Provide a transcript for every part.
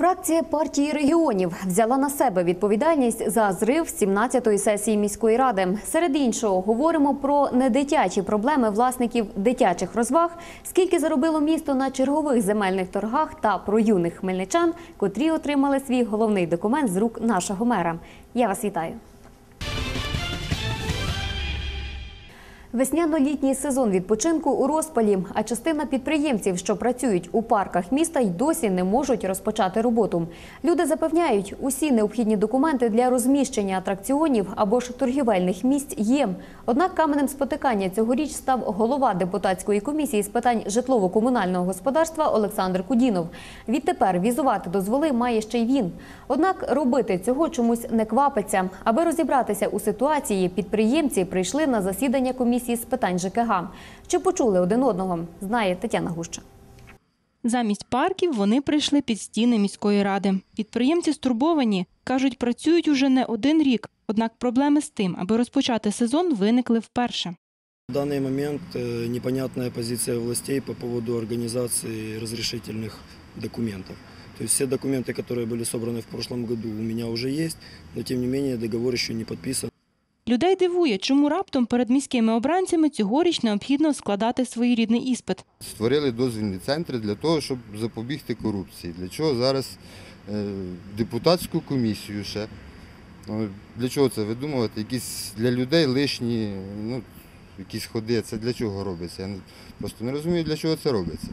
Фракція партії регіонів взяла на себе відповідальність за зрив 17-ї сесії міської ради. Серед іншого, говоримо про недитячі проблеми власників дитячих розваг, скільки заробило місто на чергових земельних торгах та про юних хмельничан, котрі отримали свій головний документ з рук нашого мера. Я вас вітаю. Весняно-літній сезон відпочинку у розпалі, а частина підприємців, що працюють у парках міста, й досі не можуть розпочати роботу. Люди запевняють, усі необхідні документи для розміщення атракціонів або ж торгівельних місць є. Однак каменем спотикання цьогоріч став голова депутатської комісії з питань житлово-комунального господарства Олександр Кудінов. Відтепер візувати дозволи має ще й він. Однак робити цього чомусь не квапиться. Аби розібратися у ситуації, підприємці прийшли на засідання комісії з питань ЖКГ. Чи почули один одного, знає Тетяна Гуща. Замість парків вони прийшли під стіни міської ради. Підприємці стурбовані. Кажуть, працюють уже не один рік. Однак проблеми з тим, аби розпочати сезон, виникли вперше. В данный момент э, непонятная позиция властей по поводу организации разрешительных документов. То есть все документы, которые были собраны в прошлом году, у меня уже есть, но тем не менее договор еще не подписан. Людей дивує, чому раптом перед міськими обранцями цьогоріч необхідно складати своєрідний іспит. Створили дозвільні центри для того, щоб запобігти корупції. Для чого зараз е, депутатську комісію ще? Ну, Для чого це видумувати? Якісь для людей лишні ну, якісь ходи. Це для чого робиться? Я просто не розумію, для чого це робиться.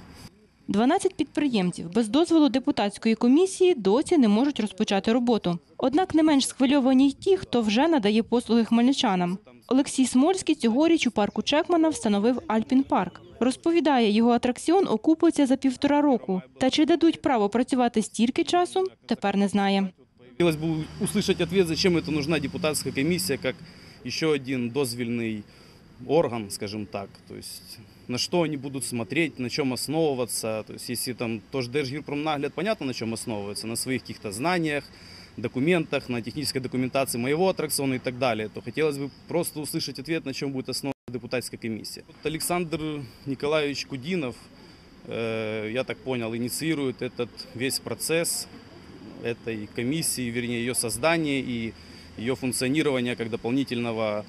12 підприємців без дозволу депутатської комісії досі не можуть розпочати роботу. Однак не менш схвильовані й ті, хто вже надає послуги хмельничанам. Олексій Смольський цьогоріч у парку Чекмана встановив Альпін Парк. Розповідає, його атракціон окупиться за півтора року. Та чи дадуть право працювати стільки часу, тепер не знає. Хотелось бы услышать ответ, зачем это нужна депутатская комиссия, как еще один дозвельный орган, скажем так. То есть на что они будут смотреть, на чем основываться. То есть если там тоже Держгирпромнагляд, понятно, на чем основывается, на своих каких-то знаниях, документах, на технической документации моего аттракциона и так далее, то хотелось бы просто услышать ответ, на чем будет основана депутатская комиссия. Вот Александр Николаевич Кудинов, э, я так понял, инициирует этот весь процесс этой комиссии, вернее, ее создание и ее функционирование как дополнительного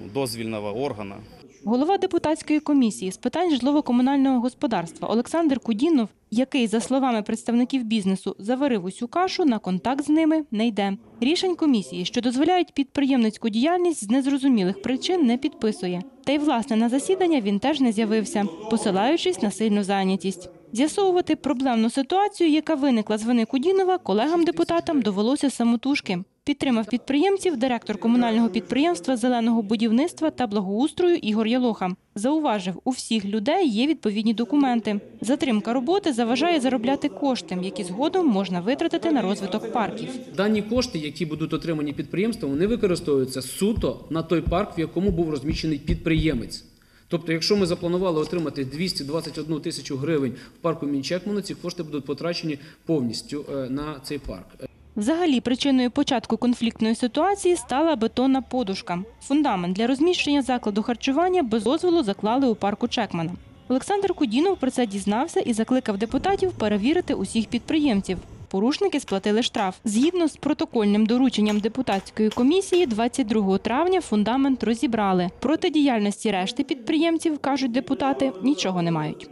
ну, дозвельного органа. Голова депутатської комісії з питань житлово-комунального господарства Олександр Кудінов, який, за словами представників бізнесу, заварив усю кашу, на контакт з ними не йде. Рішень комісії, що дозволяють підприємницьку діяльність з незрозумілих причин, не підписує. Та й власне на засідання він теж не з'явився, посилаючись на сильну зайнятість. З'ясовувати проблемну ситуацію, яка виникла з вини Кудінова, колегам-депутатам довелося самотужки. Підтримав підприємців директор комунального підприємства зеленого будівництва та благоустрою Ігор Ялоха. Зауважив, у всіх людей є відповідні документи. Затримка роботи заважає заробляти кошти, які згодом можна витратити на розвиток парків. Дані кошти, які будуть отримані підприємством, вони використовуються суто на той парк, в якому був розміщений підприємець. Тобто, якщо ми запланували отримати 221 тисячу гривень в парку Мінчекмана, ці кошти будуть потрачені повністю е, на цей парк. Взагалі, причиною початку конфліктної ситуації стала бетонна подушка. Фундамент для розміщення закладу харчування без дозволу заклали у парку Чекмана. Олександр Кудінов про це дізнався і закликав депутатів перевірити усіх підприємців. Порушники сплатили штраф. Згідно з протокольним дорученням депутатської комісії, 22 травня фундамент розібрали. Проти діяльності решти підприємців, кажуть депутати, нічого не мають.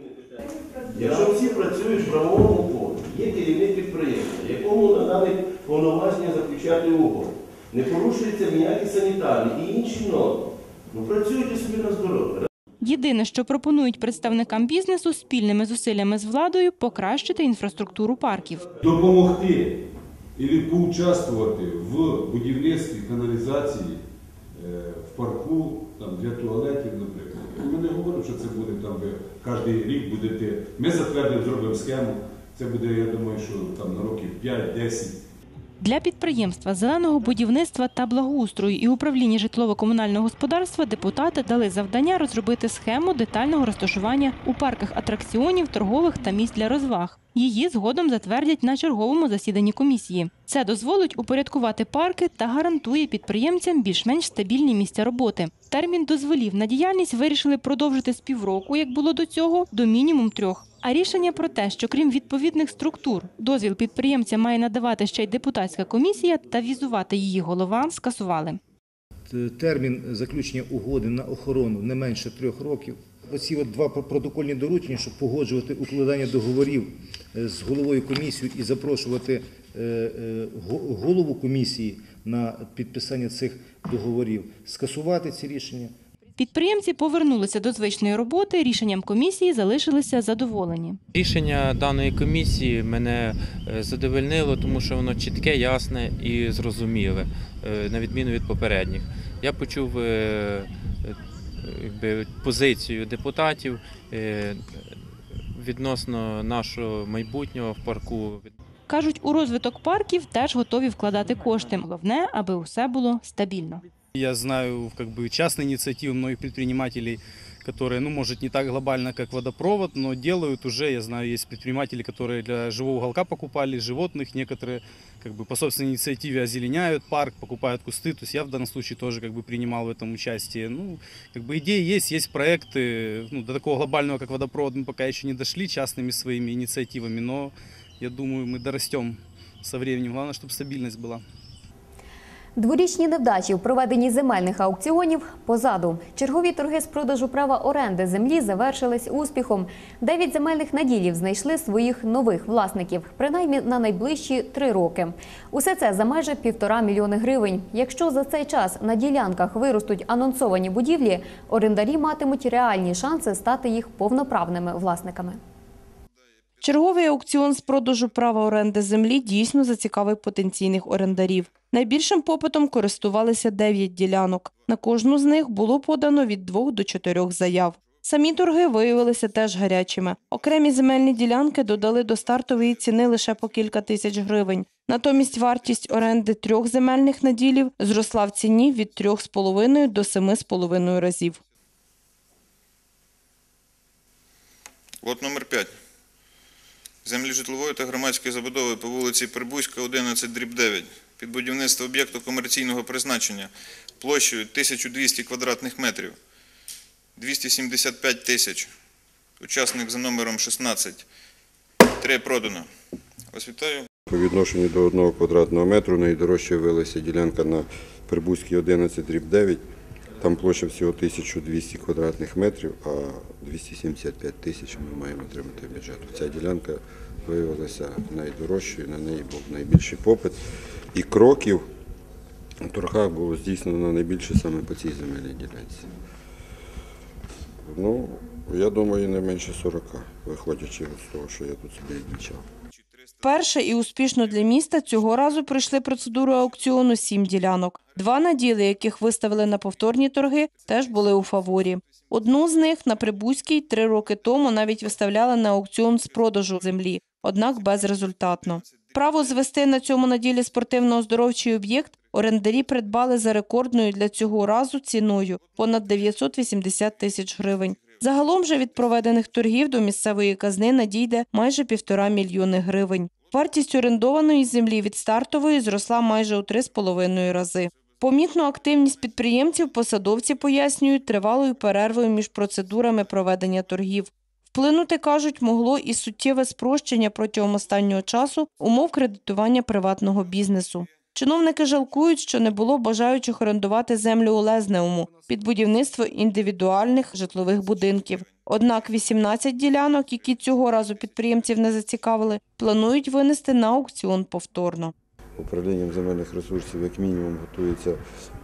Якщо всі працюють в правовому полі, є керівник підприємства, якому надали повноваження заключати угоду, не порушуються ніякі санітарні і інші норми. Ну працюйте собі на здоров'я. Єдине, що пропонують представникам бізнесу спільними зусиллями з владою покращити інфраструктуру парків. допомогти і поучаствувати в будівництві каналізації е, в парку там, для туалетів, наприклад. Ми що це буде там, ви кожен рік будете. Ми затвердимо, зробимо схему. Це буде, я думаю, що там на років 5-10. Для підприємства зеленого будівництва та благоустрою і управління житлово-комунального господарства депутати дали завдання розробити схему детального розташування у парках атракціонів, торгових та місць для розваг. Її згодом затвердять на черговому засіданні комісії. Це дозволить упорядкувати парки та гарантує підприємцям більш-менш стабільні місця роботи. Термін дозволів на діяльність вирішили продовжити з півроку, як було до цього, до мінімум трьох. А рішення про те, що крім відповідних структур, дозвіл підприємця має надавати ще й депутатська комісія та візувати її голова, скасували. Термін заключення угоди на охорону не менше трьох років. Оці от два про- протокольні доручення, щоб погоджувати укладання договорів е, з головою комісії і запрошувати е, е, го- голову комісії на підписання цих договорів, скасувати ці рішення. Підприємці повернулися до звичної роботи. Рішенням комісії залишилися задоволені. Рішення даної комісії мене е, задовольнило, тому що воно чітке, ясне і зрозуміле, е, на відміну від попередніх. Я почув е, якби, позицію депутатів відносно нашого майбутнього в парку. Кажуть, у розвиток парків теж готові вкладати кошти. Головне, аби усе було стабільно. Я знаю как бы частные инициативы многих предпринимателей, которые, ну, может, не так глобально, как водопровод, но делают уже, я знаю, есть предприниматели, которые для живого уголка покупали животных, некоторые как бы по собственной инициативе озеленяют парк, покупают кусты, то есть я в данном случае тоже как бы принимал в этом участие. Ну, как бы идеи есть, есть проекты, ну, до такого глобального, как водопровод, мы пока еще не дошли частными своими инициативами, но я думаю, мы дорастем со временем. Главное, чтобы стабильность была. Дворічні невдачі в проведенні земельних аукціонів позаду. Чергові торги з продажу права оренди землі завершились успіхом. Дев'ять земельних наділів знайшли своїх нових власників, принаймні на найближчі три роки. Усе це за майже півтора мільйони гривень. Якщо за цей час на ділянках виростуть анонсовані будівлі, орендарі матимуть реальні шанси стати їх повноправними власниками. Черговий аукціон з продажу права оренди землі дійсно зацікавив потенційних орендарів. Найбільшим попитом користувалися 9 ділянок. На кожну з них було подано від 2 до 4 заяв. Самі торги виявилися теж гарячими. Окремі земельні ділянки додали до стартової ціни лише по кілька тисяч гривень. Натомість вартість оренди трьох земельних наділів зросла в ціні від 3,5 до 7,5 разів. Лот номер 5. Землі житлової та громадської забудови по вулиці Прибузька, 11, дріб 9. Під будівництво об'єкту комерційного призначення площею 1200 квадратних метрів. 275 тисяч. Учасник за номером 16. Три продано. Вас вітаю. По відношенню до одного квадратного метру найдорожче вилася ділянка на Прибузькій 11 дріб 9. Там площа всього 1200 квадратних метрів, а 275 тисяч ми маємо отримати бюджету. Ця ділянка виявилася найдорожчою, на неї був найбільший попит. І кроків у торгах було здійснено найбільше саме по цій земельній ділянці. Ну, я думаю, не менше 40, виходячи з того, що я тут собі відмічав. Перше і успішно для міста цього разу пройшли процедуру аукціону сім ділянок. Два наділи, яких виставили на повторні торги, теж були у фаворі. Одну з них на Прибузькій три роки тому навіть виставляли на аукціон з продажу землі, однак безрезультатно. Право звести на цьому наділі спортивно-оздоровчий об'єкт орендарі придбали за рекордною для цього разу ціною понад 980 тисяч гривень. Загалом же від проведених торгів до місцевої казни надійде майже півтора мільйони гривень. Вартість орендованої землі від стартової зросла майже у 3,5 рази. Помітну активність підприємців посадовці пояснюють тривалою перервою між процедурами проведення торгів. Вплинути, кажуть, могло і суттєве спрощення протягом останнього часу умов кредитування приватного бізнесу. Чиновники жалкують, що не було бажаючих орендувати землю у Лезнеуму під будівництво індивідуальних житлових будинків. Однак 18 ділянок, які цього разу підприємців не зацікавили, планують винести на аукціон повторно. Управлінням земельних ресурсів як мінімум готується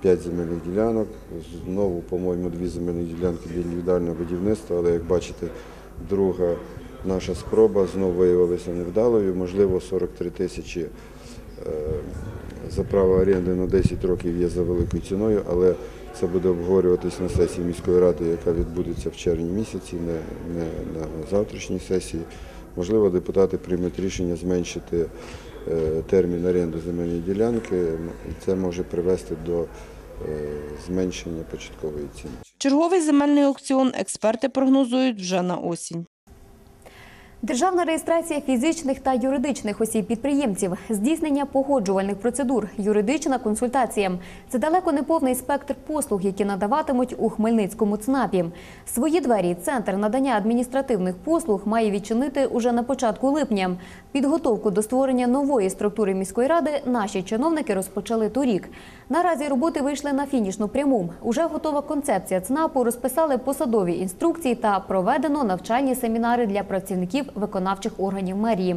5 земельних ділянок. Знову, по-моєму, дві земельні ділянки для індивідуального будівництва, але як бачите, друга наша спроба знову виявилася невдалою. Можливо, 43 тисячі е, за право оренди на 10 років є за великою ціною, але це буде обговорюватись на сесії міської ради, яка відбудеться в червні місяці, не, не на завтрашній сесії. Можливо, депутати приймуть рішення зменшити е, термін оренди земельної ділянки, і це може привести до е, зменшення початкової ціни. Черговий земельний аукціон експерти прогнозують вже на осінь. Державна реєстрація фізичних та юридичних осіб підприємців, здійснення погоджувальних процедур, юридична консультація це далеко не повний спектр послуг, які надаватимуть у Хмельницькому ЦНАПі. Свої двері центр надання адміністративних послуг має відчинити уже на початку липня. Підготовку до створення нової структури міської ради наші чиновники розпочали торік. Наразі роботи вийшли на фінішну пряму. Уже готова концепція ЦНАПу, розписали посадові інструкції та проведено навчальні семінари для працівників виконавчих органів мерії.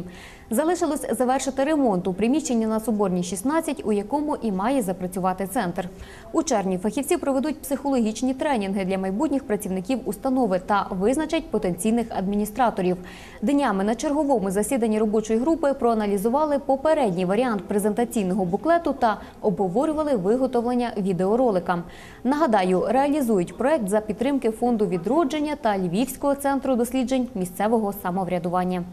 Залишилось завершити ремонт у приміщенні на Соборній 16, у якому і має запрацювати центр. У червні фахівці проведуть психологічні тренінги для майбутніх працівників установи та визначать потенційних адміністраторів. Днями на черговому засіданні робочої групи проаналізували попередній варіант презентаційного буклету та обговорювали виготовлення відеоролика. Нагадаю, реалізують проект за підтримки фонду відродження та Львівського центру досліджень місцевого самоврядування.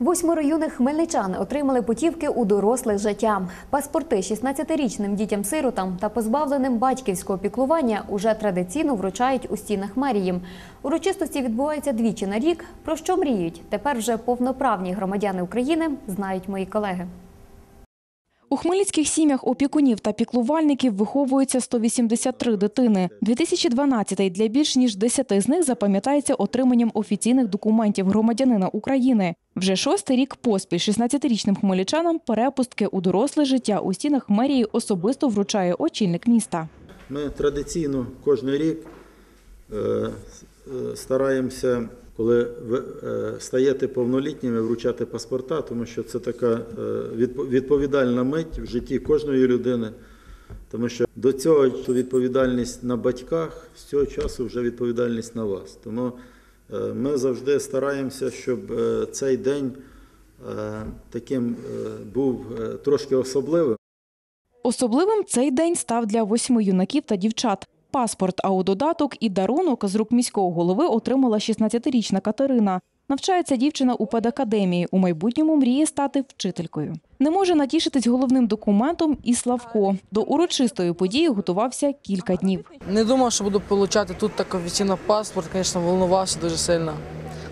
Восьмеро юних хмельничан отримали путівки у доросле життя. Паспорти 16-річним дітям-сиротам та позбавленим батьківського піклування уже традиційно вручають у стінах мерії. Урочистості відбуваються двічі на рік. Про що мріють? Тепер вже повноправні громадяни України знають мої колеги. У хмельницьких сім'ях опікунів та піклувальників виховується 183 дитини. 2012 для більш ніж 10 з них запам'ятається отриманням офіційних документів громадянина України. Вже шостий рік поспіль 16-річним хмельничанам перепустки у доросле життя у стінах мерії особисто вручає очільник міста. Ми традиційно кожен рік е, е, стараємося, коли е, стаєте повнолітніми, вручати паспорта, тому що це така відповідальна мить в житті кожної людини. Тому що до цього відповідальність на батьках, з цього часу вже відповідальність на вас. Тому ми завжди стараємося, щоб е, цей день е, таким е, був е, трошки особливим. Особливим цей день став для восьми юнаків та дівчат. Паспорт, а додаток і дарунок з рук міського голови отримала 16-річна Катерина. Навчається дівчина у педакадемії. У майбутньому мріє стати вчителькою. Не може натішитись головним документом і Славко. До урочистої події готувався кілька днів. Не думав, що буду отримати тут так офіційно паспорт, звісно, волнувався дуже сильно.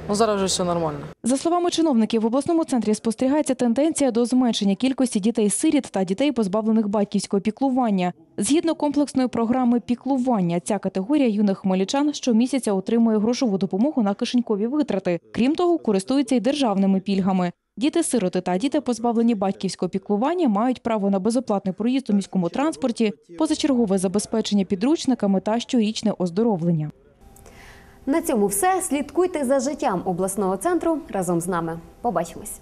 Ну зараз вже все нормально. За словами чиновників, в обласному центрі спостерігається тенденція до зменшення кількості дітей-сиріт та дітей, позбавлених батьківського піклування. Згідно комплексної програми піклування, ця категорія юних хмельничан щомісяця отримує грошову допомогу на кишенькові витрати. Крім того, користуються й державними пільгами. Діти-сироти та діти, позбавлені батьківського піклування, мають право на безоплатний проїзд у міському транспорті, позачергове забезпечення підручниками та щорічне оздоровлення. На цьому все. Слідкуйте за життям обласного центру разом з нами. Побачимось.